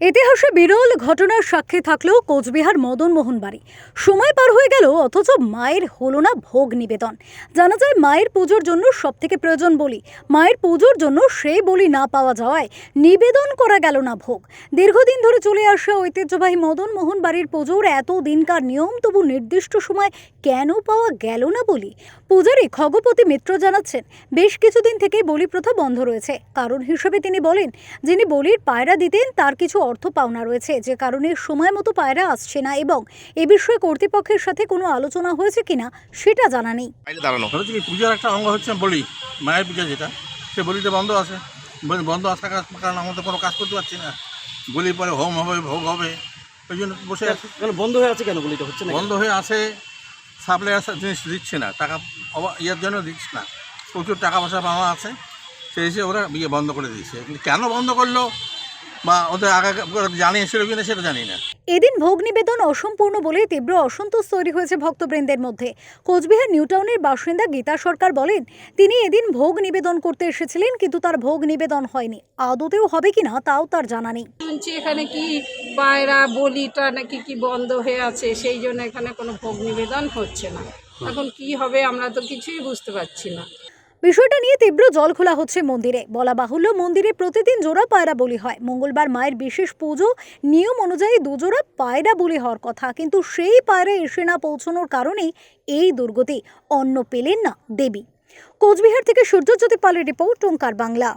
ইতিহাসে বিরল ঘটনার সাক্ষী থাকলেও কোচবিহার মদন মোহন বাড়ি সময় পার হয়ে গেল, অথচ মায়ের হলো না ভোগ নিবেদন। জানা যায়, মায়ের পুজোর জন্য সব থেকে প্রয়োজন বলি। মায়ের পুজোর জন্য সেই বলি না পাওয়া যাওয়ায় নিবেদন করা গেল না ভোগ। দীর্ঘদিন ধরে চলে আসা ঐতিহ্যবাহী মদন মোহন বাড়ির পুজোর এত দিনকার নিয়ম, তবু নির্দিষ্ট সময় কেন পাওয়া গেল না বলি? পূজারী খগপতি মিত্র জানাচ্ছেন, বেশ কিছুদিন থেকে বলি প্রথা বন্ধ রয়েছে। কারণ হিসেবে তিনি বলেন, যিনি বলির পায়রা দিতেন, তার কিছু অর্থ পাওনা রয়েছে। যে কারণে সময় মতো পায়রা আসছে না এবং এ বিষয়ে কর্তৃপক্ষের সাথে কোনো আলোচনা হয়েছে কিনা সেটা জানা নেই। দাঁড়ানো। পূজার একটা অঙ্গ হচ্ছে বলি মায়ের পূজা যেটা সে বলিটা বন্ধ আছে। বলি বন্ধ আসার কারণ- কারণে আমরা তো কোনো কাজ করতে পারছি না। বলির পরে হোম হবে ভোগ হবে ওই জন্য বসে আছি। কেন বন্ধ হয়ে আছে কেন বলিটা হচ্ছে না বন্ধ হয়ে আছে সাপ্লাইয়ার জিনিস দিচ্ছে না টাকা ইয়ের জন্য দিচ্ছে না। প্রচুর টাকা পয়সা পাওয়া আছে সেই হিসেবে ওরা ইয়ে বন্ধ করে দিয়েছে। কেন বন্ধ করল? বা ওদের আগে জানিয়েছিল কিনা সেটা জানি না। এদিন ভোগ নিবেদন অসম্পূর্ণ বলে তীব্র অসন্তোষ তৈরি হয়েছে ভক্তবৃন্দের মধ্যে। কোচবিহার নিউটাউনের বাসিন্দা গীতা সরকার বলেন তিনি এদিন ভোগ নিবেদন করতে এসেছিলেন কিন্তু তার ভোগ নিবেদন হয়নি। আদতেও হবে কিনা তাও তার জানা নেই। শুনছি এখানে কি পায়রা বলিটা নাকি কি বন্ধ হয়ে আছে সেই জন্য এখানে কোনো ভোগ নিবেদন হচ্ছে না। এখন কি হবে আমরা তো কিছুই বুঝতে পারছি না। বিষয়টা নিয়ে তীব্র জল খোলা হচ্ছে মন্দিরে। বলা বাহুল্য, মন্দিরে প্রতিদিন জোড়া পায়রা বলি হয়। মঙ্গলবার মায়ের বিশেষ পুজো, নিয়ম অনুযায়ী দুজোড়া পায়রা বলি হওয়ার কথা। কিন্তু সেই পায়রা এসে না পৌঁছানোর কারণেই এই দুর্গতি। অন্ন পেলেন না দেবী। কোচবিহার থেকে সূর্যজ্যোতি পালের রিপোর্ট, ওঙ্কার বাংলা।